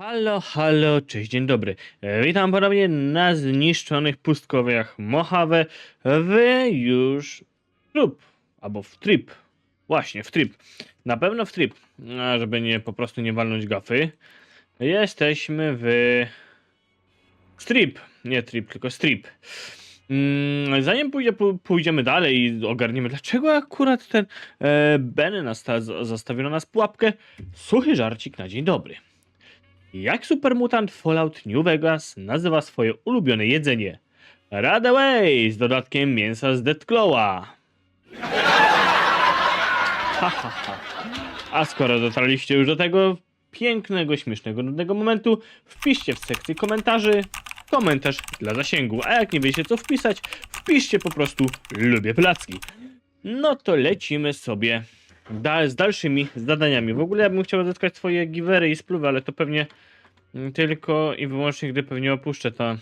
Halo, halo, cześć, dzień dobry. E, Witam ponownie na zniszczonych pustkowiach Mojave w już trup, albo w trip. Właśnie, w trip. Na pewno w trip, a żeby nie po prostu nie walnąć gafy. Jesteśmy w strip, nie trip, tylko strip. Mm, Zanim pójdzie, pó- pójdziemy dalej i ogarniemy, dlaczego akurat ten e, Ben nasta- z- zastawił na nas pułapkę, suchy żarcik na dzień dobry. Jak supermutant Fallout New Vegas nazywa swoje ulubione jedzenie? Radaway z dodatkiem mięsa z Deathclawa. A skoro dotarliście już do tego pięknego, śmiesznego, nudnego momentu, wpiszcie w sekcji komentarzy komentarz dla zasięgu. A jak nie wiecie co wpisać, wpiszcie po prostu lubię placki. No to lecimy sobie z dalszymi zadaniami. W ogóle ja bym chciał odzyskać swoje givery i spluwy, ale to pewnie tylko i wyłącznie, gdy pewnie opuszczę to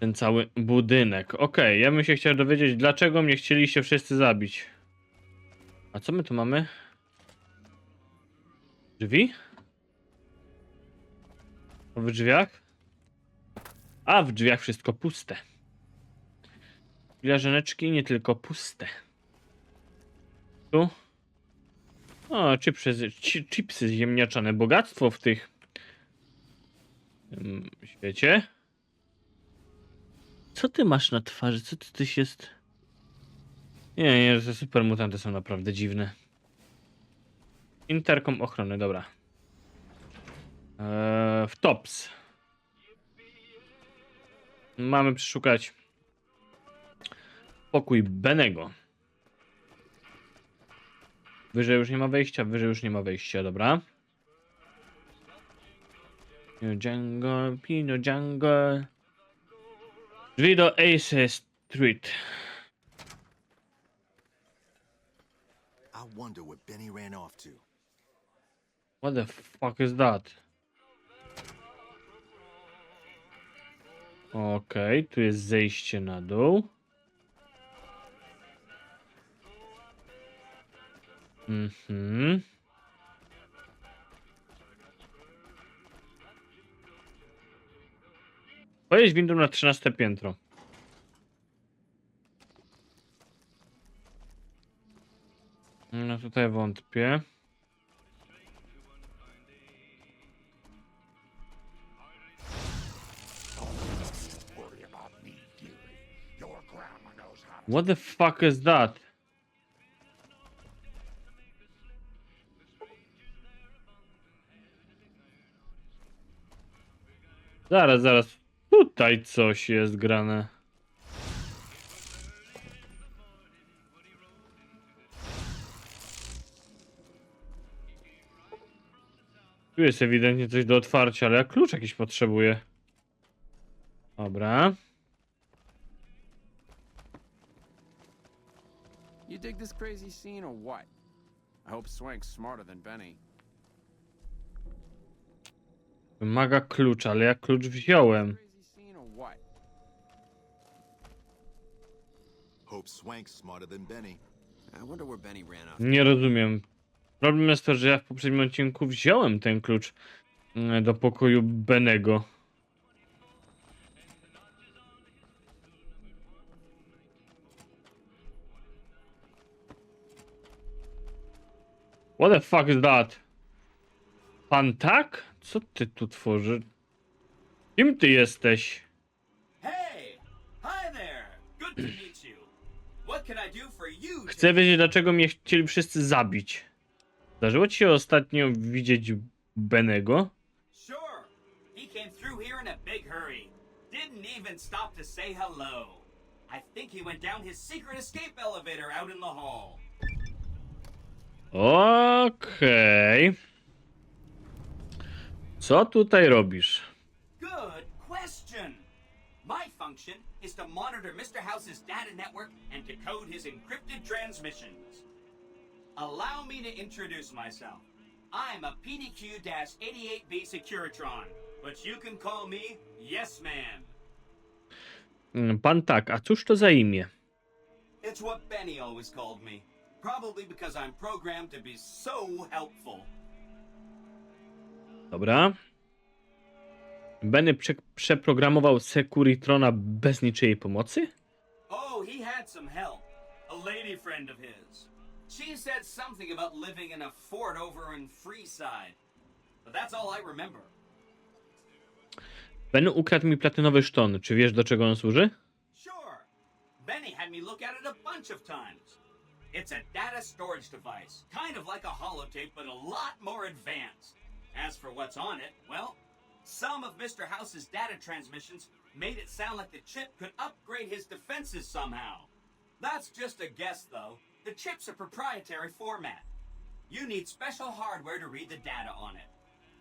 ten cały budynek. Okej, ja bym się chciał dowiedzieć, dlaczego mnie chcieliście wszyscy zabić. A co my tu mamy? Drzwi? W drzwiach? A, w drzwiach wszystko puste. Filiżaneczki nie tylko puste. Tu? O, chipsy, chi- chipsy ziemniaczane. Bogactwo w tych mm, świecie. Co ty masz na twarzy? Co ty tyś jest? Nie, nie, te super mutanty są naprawdę dziwne. Interkom ochrony, dobra. Eee, w tops. Mamy przeszukać pokój Benego. Wyżej już nie ma wejścia, wyżej już nie ma wejścia, dobra. Pino Jungle, Pino Jungle. Drzwi do Ace Street. I wonder what Benny ran off to. What the fuck is that? Okej, tu jest zejście na dół. Mhm. Pojedź windą na 13 piętro. No tutaj wątpię. What the fuck is that? Zaraz, zaraz. Tutaj coś jest grane. Tu jest ewidentnie coś do otwarcia, ale ja klucz jakiś potrzebuję. Dobra. You dig this crazy scene or what? I hope Swank's smarter than Benny. Wymaga klucza, ale ja klucz wziąłem. Nie rozumiem. Problem jest to, że ja w poprzednim odcinku wziąłem ten klucz mm, do pokoju Benego. What the fuck is that? Pantak? Co ty tu tworzysz? Kim ty jesteś? Chcę wiedzieć, dlaczego mnie chcieli wszyscy zabić. Zdarzyło ci się ostatnio widzieć Benego? He Co tutaj robisz? Good question. My function is to monitor Mr. House's data network and decode his encrypted transmissions. Allow me to introduce myself. I'm a PDQ-88B Securitron, but you can call me Yes Man. Mm, Pan tak, a cóż to za imię? It's what Benny always called me. Probably because I'm programmed to be so helpful. Dobra. Benny prze przeprogramował Securitrona bez niczyjej pomocy? Oh, he had some help. A lady friend of his. She said something about living in a fort over in Freeside. But that's all I remember. Benny ukradł mi platynowy szton. Czy wiesz do czego on służy? Sure. Benny had me look at it a bunch of times. It's a data storage device, kind of like a holotape, but a lot more advanced. As for what's on it, well, some of Mr. House's data transmissions made it sound like the chip could upgrade his defenses somehow. That's just a guess, though. The chip's a proprietary format. You need special hardware to read the data on it.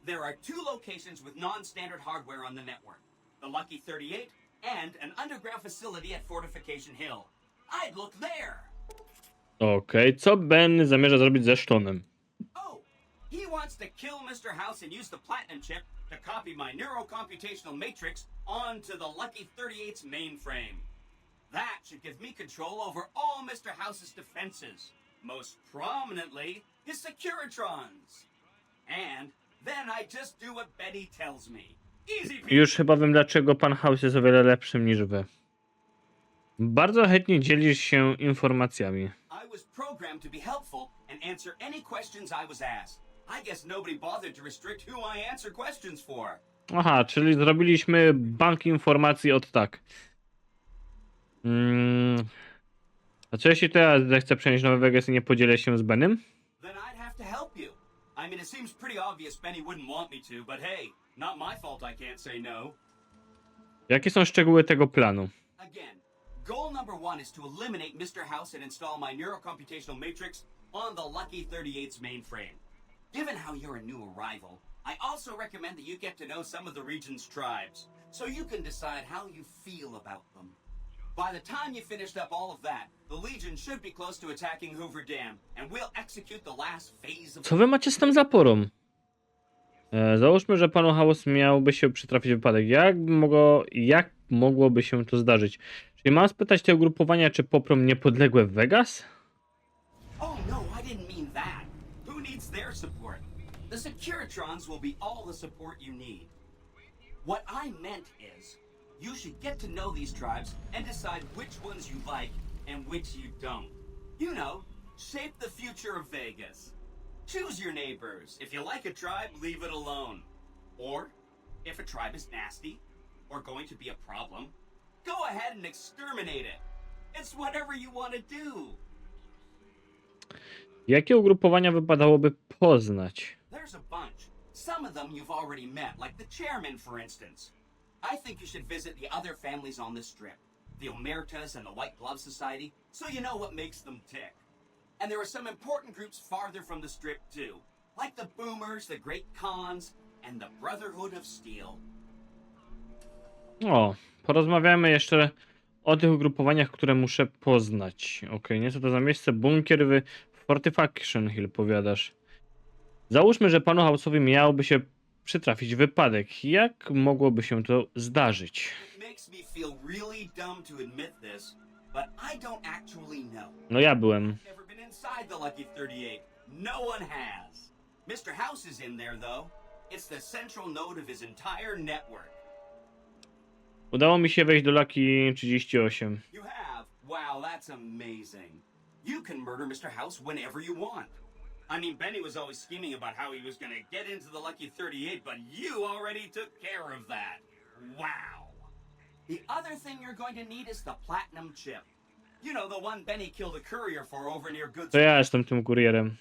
There are two locations with non-standard hardware on the network. The Lucky 38 and an underground facility at Fortification Hill. I'd look there. Okej, co Ben zamierza zrobić ze sztonem? He wants to kill Mr. House and use the platinum chip to copy my neurocomputational matrix onto the Lucky 38's mainframe. That should give me control over all Mr. House's defenses, most prominently his Securitrons. And then I just do what Betty tells me. Easy. Już chyba wiem, dlaczego pan House jest o wiele lepszym niż wy. Bardzo chętnie dzielisz się informacjami. I was programmed to be helpful and answer any questions I was asked. I guess nobody bothered to restrict who I answer questions for. Aha, czyli zrobiliśmy bank informacji od tak. Mm. A co jeśli teraz zechcę przenieść Nowy Vegas i nie podzielę się z Benem? Then I'd have to help you. I mean, it seems pretty obvious Benny wouldn't want me to, but hey, not my fault I can't say no. Jakie są szczegóły tego planu? Again, goal number one is to eliminate Mr. House and install my neurocomputational matrix on the Lucky 38's mainframe. Given how you're a new arrival, I also recommend that you get to know some of the region's tribes, so you can decide how you feel about them. By the time you finished up all of that, the Legion should be close to attacking Hoover Dam, and we'll execute the last phase of Co wy macie z tą zaporą? E, załóżmy, że panu House miałby się przytrafić wypadek. Jak, mogło, jak mogłoby się to zdarzyć? Czyli mam spytać te ugrupowania, czy poprą niepodległe Vegas? Oh no, I didn't mean The Securitrons will be all the support you need. What I meant is, you should get to know these tribes and decide which ones you like and which you don't. You know, shape the future of Vegas. Choose your neighbors. If you like a tribe, leave it alone. Or, if a tribe is nasty or going to be a problem, go ahead and exterminate it. It's whatever you want to do. Jakie ugrupowania wypadałoby poznać? There's a bunch. Some of them you've already met, like the chairman, for instance. I think you should visit the other families on the strip the Omertas and the White Glove Society, so you know what makes them tick. And there are some important groups farther from the strip, too, like the Boomers, the Great Khans, and the Brotherhood of Steel. O, porozmawiamy jeszcze o tych ugrupowaniach, które muszę poznać. Okej, nie co to za miejsce? Bunkier w Fortification Hill, powiadasz. Załóżmy, że panu House'owi miałby się przytrafić wypadek. Jak mogłoby się to zdarzyć? No ja byłem. 38. No. Mr. House is in there, though. It's the central node of his entire network. Udało mi się wejść do Lucky 38. You have? Wow, that's amazing. You can murder Mr. House whenever you want. I mean, Benny was always scheming about how he was gonna get into the Lucky 38, but you already took care of that. Wow. The other thing you're going to need is the platinum chip. You know, the one Benny killed a courier for over near Goods. To ja jestem tym kurierem.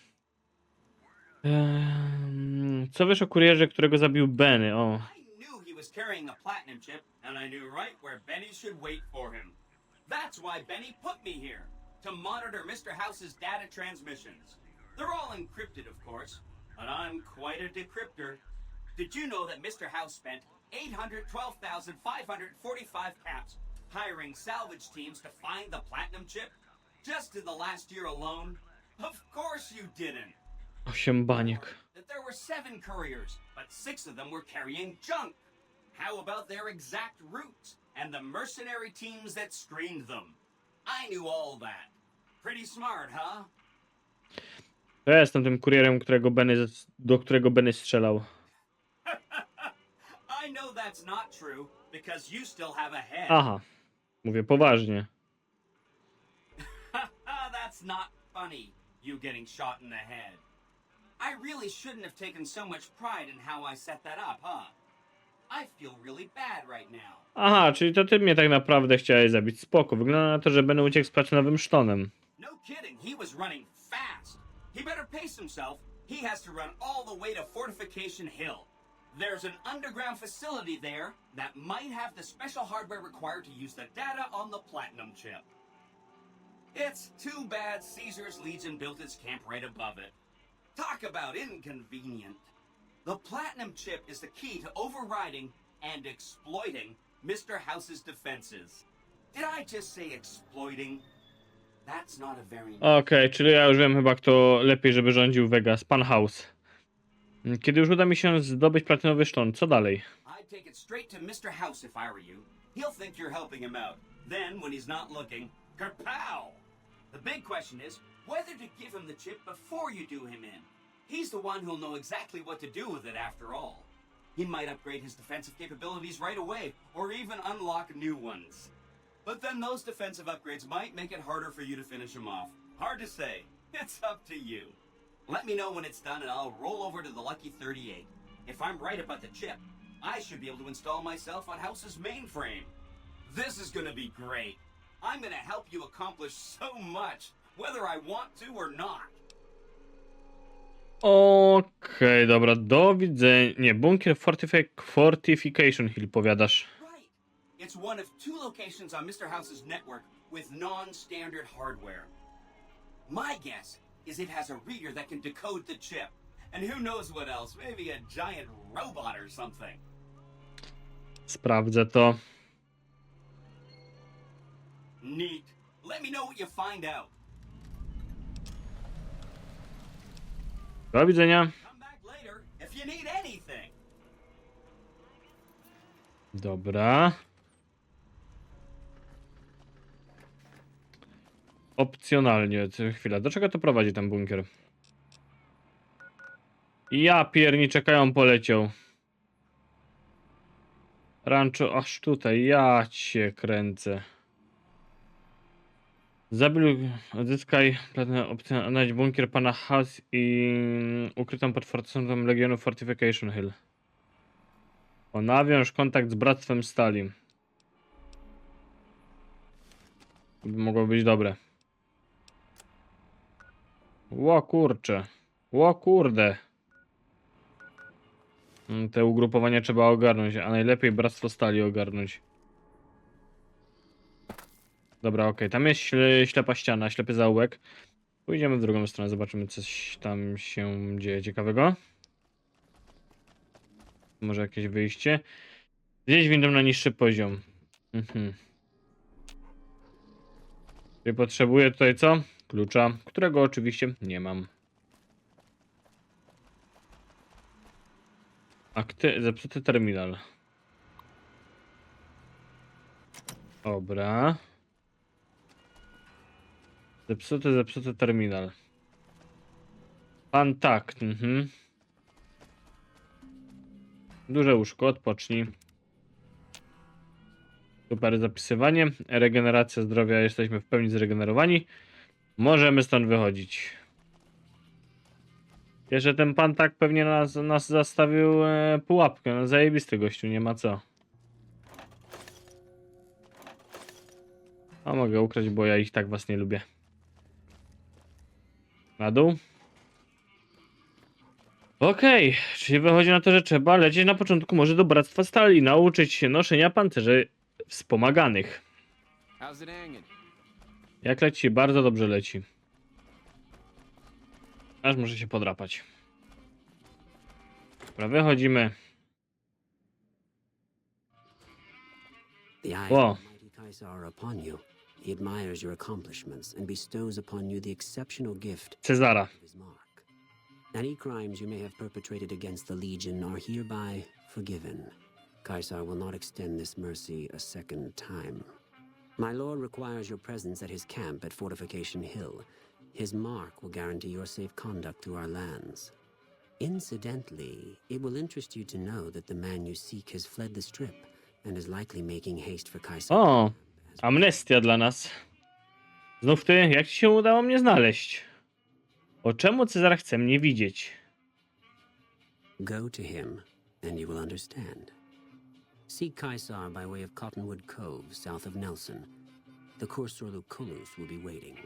Ehm, co wiesz o kurierze, którego zabił Benny? O, I knew he was carrying a platinum chip, and I knew right where Benny should wait for him. That's why Benny put me here, to monitor Mr. House's data transmissions. They're all encrypted, of course, but I'm quite a decryptor. Did you know that Mr. House spent 812,545 caps hiring salvage teams to find the platinum chip? Just in the last year alone? Of course you didn't. osiem baniek. that there were seven couriers, but six of them were carrying junk. How about their exact routes and the mercenary teams that screened them? I knew all that. Pretty smart, huh? To ja jestem tym kurierem, którego Benny, do którego Benny strzelał. Aha. Mówię poważnie. that's not funny, you getting shot in the head. I really shouldn't have taken so much pride in how I set that up, huh? I feel really bad right now. Aha, czyli to ty mnie tak naprawdę chciałeś zabić. Spoko. Wygląda na to, że będę uciekł z platynowym sztonem. No kidding, he was running fast. He better pace himself. He has to run all the way to Fortification Hill. There's an underground facility there that might have the special hardware required to use the data on the Platinum chip. It's too bad Caesar's Legion built its camp right above it. Talk about inconvenient. The Platinum chip is the key to overriding and exploiting Mr. House's defenses. Did I just say exploiting? That's not a very Okej, czyli ja już wiem chyba, kto lepiej, żeby rządził Vegas. Pan House. Kiedy już uda mi się zdobyć platynowy szton, co dalej? I'd take it straight to Mr. House if I were you. He'll think you're helping him out. Then, when he's not looking, kerpow! The big question is whether to give him the chip before you do him in. He's the one who'll know exactly what to do with it after all. He might upgrade his defensive capabilities right away, or even unlock new ones. But then those defensive upgrades might make it harder for you to finish him off. Hard to say. It's up to you. Let me know when it's done and I'll roll over to the Lucky 38. If I'm right about the chip, I should be able to install myself on House's mainframe. This is gonna be great. I'm gonna help you accomplish so much, whether I want to or not. Okej, dobra, do widzenia. Nie, bunkier fortifi Fortification Hill, powiadasz. It's one of two locations on Mr. House's network with non-standard hardware. My guess is it has a reader that can decode the chip. And who knows what else? Maybe a giant robot or something. Sprawdzę to. Neat. Let me know what you find out. Do widzenia. Come back later if you need anything. Dobra. Opcjonalnie. Chwila, do czego to prowadzi ten bunkier? Ja pierni czekają poleciał. Rancho aż tutaj, ja cię kręcę. Zabił, odzyskaj platynę bunkier pana House i ukrytą pod fortecą Legionu Fortification Hill. O, nawiąż kontakt z Bractwem Stali. Mogło być dobre. Ło kurcze. Ło kurde. Mm, Te ugrupowania trzeba ogarnąć, a najlepiej Bractwo Stali ogarnąć. Dobra, okej. Tam jest śle- ślepa ściana, ślepy zaułek. Pójdziemy w drugą stronę, zobaczymy coś tam się dzieje ciekawego. Może jakieś wyjście. Zjeść windą na niższy poziom. Mhm. Czyli potrzebuję tutaj co? Klucza, którego oczywiście nie mam. Akty, zepsuty terminal. Dobra. Zepsuty, zepsuty terminal. Kontakt, mhm. Duże łóżko, odpocznij. Super zapisywanie. Regeneracja zdrowia, jesteśmy w pełni zregenerowani. Możemy stąd wychodzić. Jeszcze ten pan tak pewnie nas, nas zastawił e, pułapkę. No zajebisty gościu, nie ma co. A mogę ukraść, bo ja ich tak was nie lubię. Na dół. Okej, czyli wychodzi na to, że trzeba lecieć na początku może do Bractwa Stali, nauczyć się noszenia pancerzy wspomaganych. How's it? Jak leci? Bardzo dobrze leci. Aż muszę się podrapać. Dobra, wychodzimy. The eyes Wow. of the mighty Kaisar are upon you. He admires your accomplishments and bestows upon you the exceptional gift Cezara. of his mark. Any crimes you may have perpetrated against the Legion are hereby forgiven. Kaisar will not extend this mercy a second time. My lord requires your presence at his camp at Fortification Hill. His mark will guarantee your safe conduct through our lands. Incidentally, it will interest you to know that the man you seek has fled the strip and is likely making haste for Kaiser. O, amnestia dla nas. Znów ty, jak ci się udało mnie znaleźć? O czemu Cezar chce mnie widzieć? Go to him, and you will understand. Seek Kaisar by way of Cottonwood Cove, south of Nelson. The Kursor Lucullus will be waiting.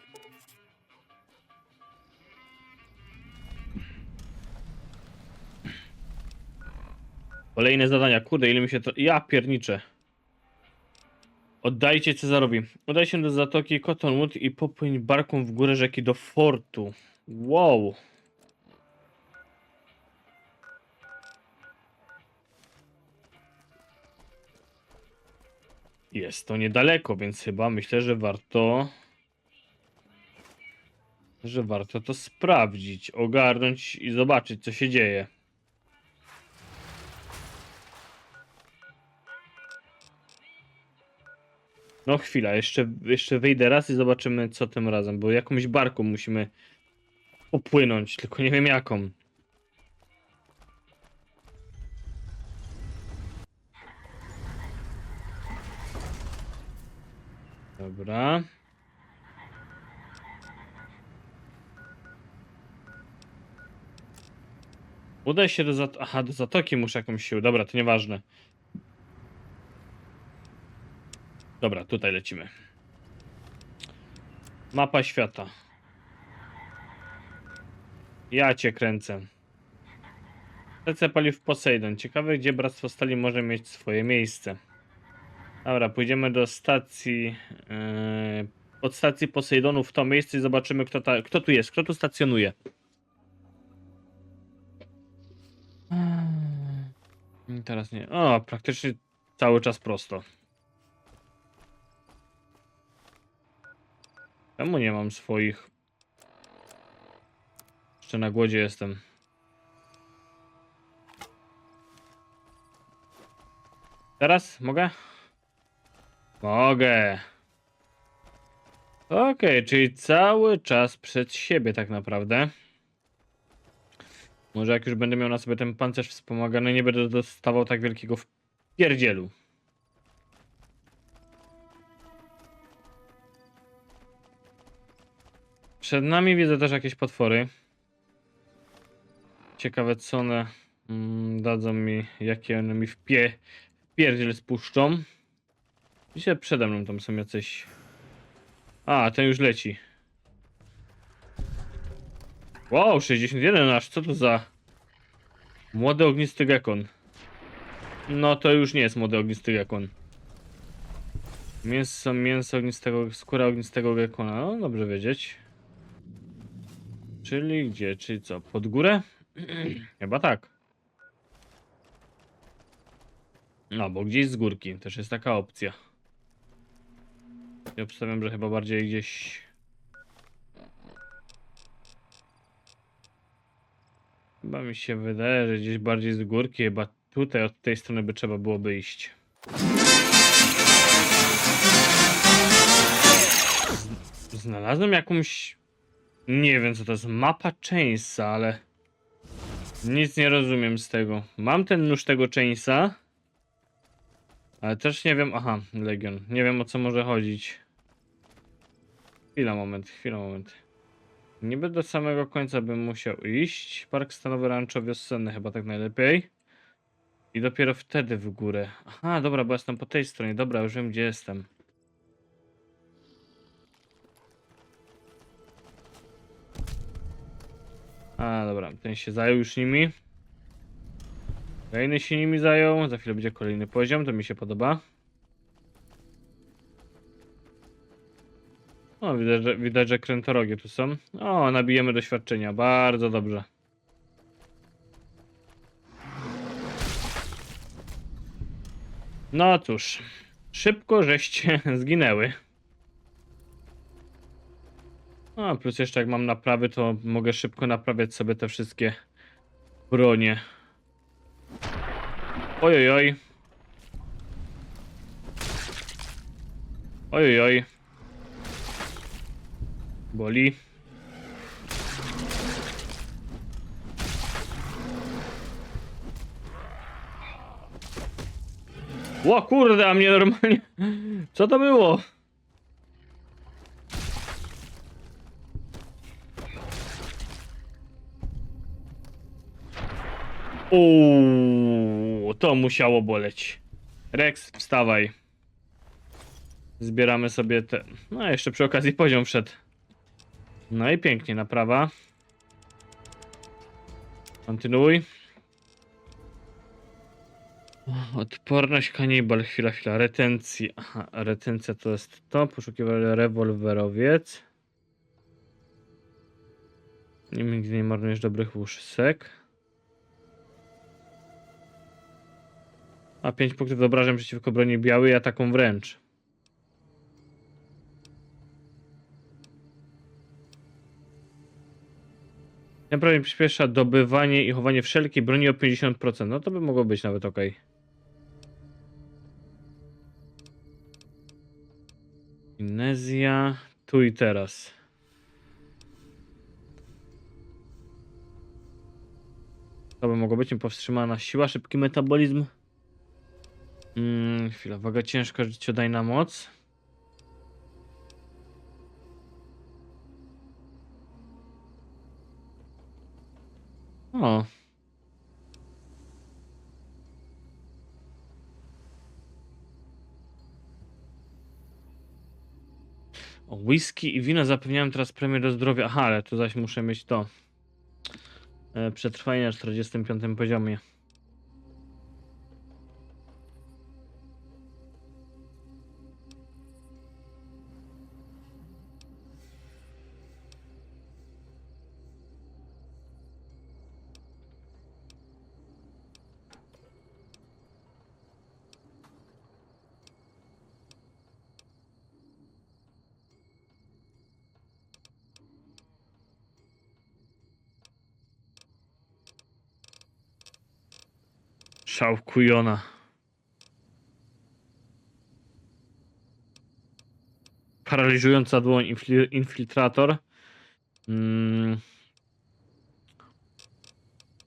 Kolejne zadania. Kurde, ile mi się to... Ja pierniczę. Oddajcie Cezarowi. Udaj się do zatoki Cottonwood i popłyń barką w górę rzeki do fortu. Wow. Jest to niedaleko, więc chyba myślę, że warto... Że warto to sprawdzić, ogarnąć i zobaczyć, co się dzieje. No chwila, jeszcze, jeszcze wyjdę raz i zobaczymy co tym razem, bo jakąś barką musimy popłynąć, tylko nie wiem jaką. Dobra. Udaj się do zat... Aha, do zatoki muszę jakąś siłę. Dobra, to nieważne. Dobra, tutaj lecimy. Mapa świata. Ja cię kręcę. Stacja paliw Poseidon. Ciekawe, gdzie Bractwo Stali może mieć swoje miejsce. Dobra, pójdziemy do stacji. Yy, od stacji Poseidonu w to miejsce i zobaczymy, kto, ta, kto tu jest, kto tu stacjonuje. Hmm, Teraz nie. O, praktycznie cały czas prosto. Czemu nie mam swoich? Jeszcze na głodzie jestem. Teraz mogę? Mogę. Okej, czyli cały czas przed siebie tak naprawdę. Może jak już będę miał na sobie ten pancerz wspomagany, nie będę dostawał tak wielkiego wpierdzielu. Przed nami widzę też jakieś potwory. Ciekawe co one mm, dadzą mi, jakie one mi wpie, wpierdziel spuszczą. Dzisiaj przede mną tam są jacyś... A, ten już leci. Wow, 61 aż, co to za... Młody ognisty gekon. No to już nie jest młody ognisty gekon. Mięso, mięso ognistego, skóra ognistego gekona, no dobrze wiedzieć. Czyli gdzie, czyli co, pod górę? Chyba tak. No, bo gdzieś z górki, też jest taka opcja. Ja obstawiam, że chyba bardziej gdzieś... Chyba mi się wydaje, że gdzieś bardziej z górki, chyba tutaj od tej strony by trzeba byłoby iść. Znalazłem jakąś... Nie wiem co to jest, mapa Chainsa, ale... Nic nie rozumiem z tego. Mam ten nóż tego Chainsa. Ale też nie wiem... Aha, Legion. Nie wiem o co może chodzić. Chwila, moment, chwila, moment. Niby do samego końca bym musiał iść. Park stanowy Rancho Wiosenny chyba tak najlepiej. I dopiero wtedy w górę. Aha, dobra, bo jestem po tej stronie. Dobra, już wiem gdzie jestem. A, dobra, ten się zajął już nimi. Kolejny się nimi zajął. Za chwilę będzie kolejny poziom, to mi się podoba. O, widać, że, widać, że krętorogie tu są. O, nabijemy doświadczenia. Bardzo dobrze. No cóż, szybko żeście zginęły. A, plus jeszcze jak mam naprawy, to mogę szybko naprawiać sobie te wszystkie bronie. Ojojoj. Ojojoj. Boli. Ło kurde, a mnie normalnie... Co to było? Uuu, to musiało boleć. Rex, wstawaj. Zbieramy sobie te... No, jeszcze przy okazji poziom wszedł. No i pięknie, naprawa. Kontynuuj. Odporność kanibal, chwila, chwila, retencji. Aha, retencja to jest to, poszukiwany rewolwerowiec. Nigdy nie marnujesz dobrych łóżek. A 5 punktów do obrażeń przeciwko broni białej, ataką wręcz. Naprawdę przyspiesza dobywanie i chowanie wszelkiej broni o 50%. No to by mogło być nawet ok. Inezja, tu i teraz. To by mogło być powstrzymana siła, szybki metabolizm. Mm, chwila, waga ciężka, życiodajna moc. O. O, whisky i wino zapewniałem teraz premię do zdrowia. Aha, ale tu zaś muszę mieć to. E, przetrwanie na 45 poziomie. Szałkujona. Paraliżująca dłoń, infli- infiltrator. Mm.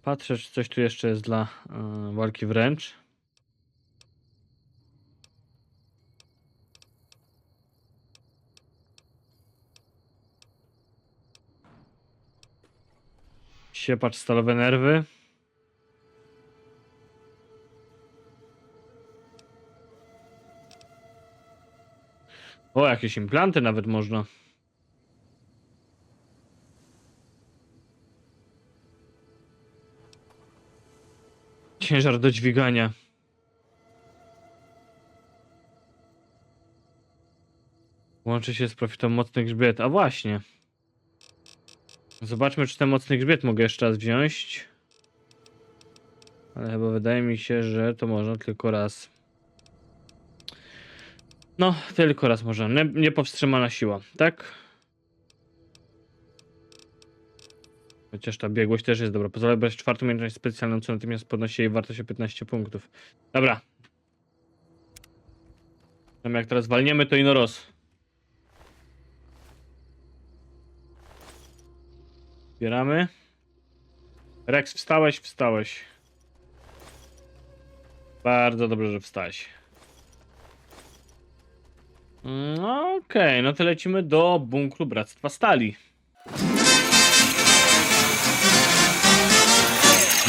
Patrzę, czy coś tu jeszcze jest dla e, walki wręcz. Siepacz stalowe nerwy. O, jakieś implanty nawet można. Ciężar do dźwigania. Łączy się z profitą mocnych grzbiet. A właśnie. Zobaczmy, czy ten mocny grzbiet mogę jeszcze raz wziąć. Ale chyba wydaje mi się, że to można tylko raz. No, tylko raz może. Nie, niepowstrzymana siła, tak? Chociaż ta biegłość też jest dobra. Pozwala brać czwartą umiejętność specjalną, co natomiast podnosi jej wartość o 15 punktów. Dobra. Tam jak teraz walniemy, to inoros. Zbieramy. Rex, wstałeś, wstałeś. Bardzo dobrze, że wstałeś. Mm, Okej, no to lecimy do bunkru Bractwa Stali.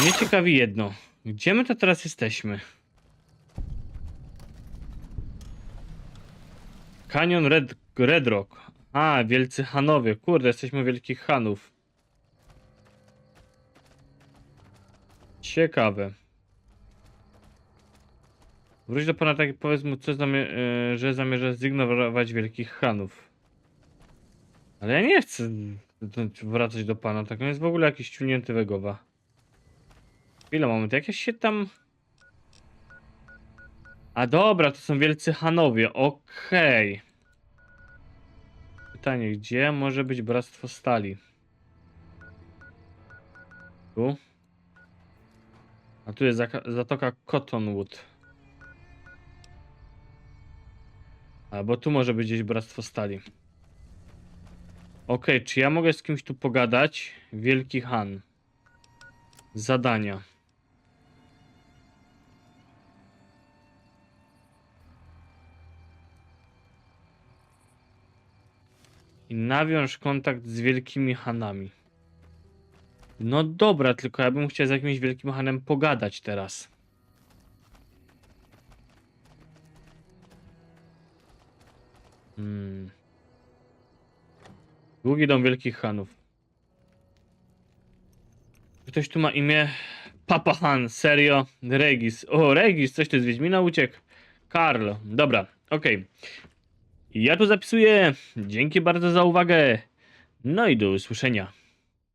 Mnie ciekawi jedno. Gdzie my to teraz jesteśmy? Kanion Red, Red Rock. A, Wielcy Hanowie. Kurde, jesteśmy Wielkich Hanów. Ciekawe. Wróć do pana tak i powiedz mu, co e, że zamierza zignorować Wielkich Hanów. Ale ja nie chcę d- wracać do pana, tak on jest w ogóle jakiś ciunięty wegowa. Chwila, moment, jakieś się tam... A dobra, to są Wielcy Hanowie, okej. Pytanie, gdzie może być Bractwo Stali? Tu? A tu jest Zatoka Cottonwood. Albo tu może być gdzieś Bractwo Stali. Okej, okay, czy ja mogę z kimś tu pogadać? Wielki Han. Zadania. I nawiąż kontakt z wielkimi Hanami. No dobra, tylko ja bym chciał z jakimś wielkim Hanem pogadać teraz. Hmm. Długi dom wielkich Hanów. Ktoś tu ma imię Papa Han, serio? Regis. O, Regis, coś ty z Wiedźmina uciekł. Karl, dobra, okej. Ja tu zapisuję. Dzięki bardzo za uwagę. No i do usłyszenia.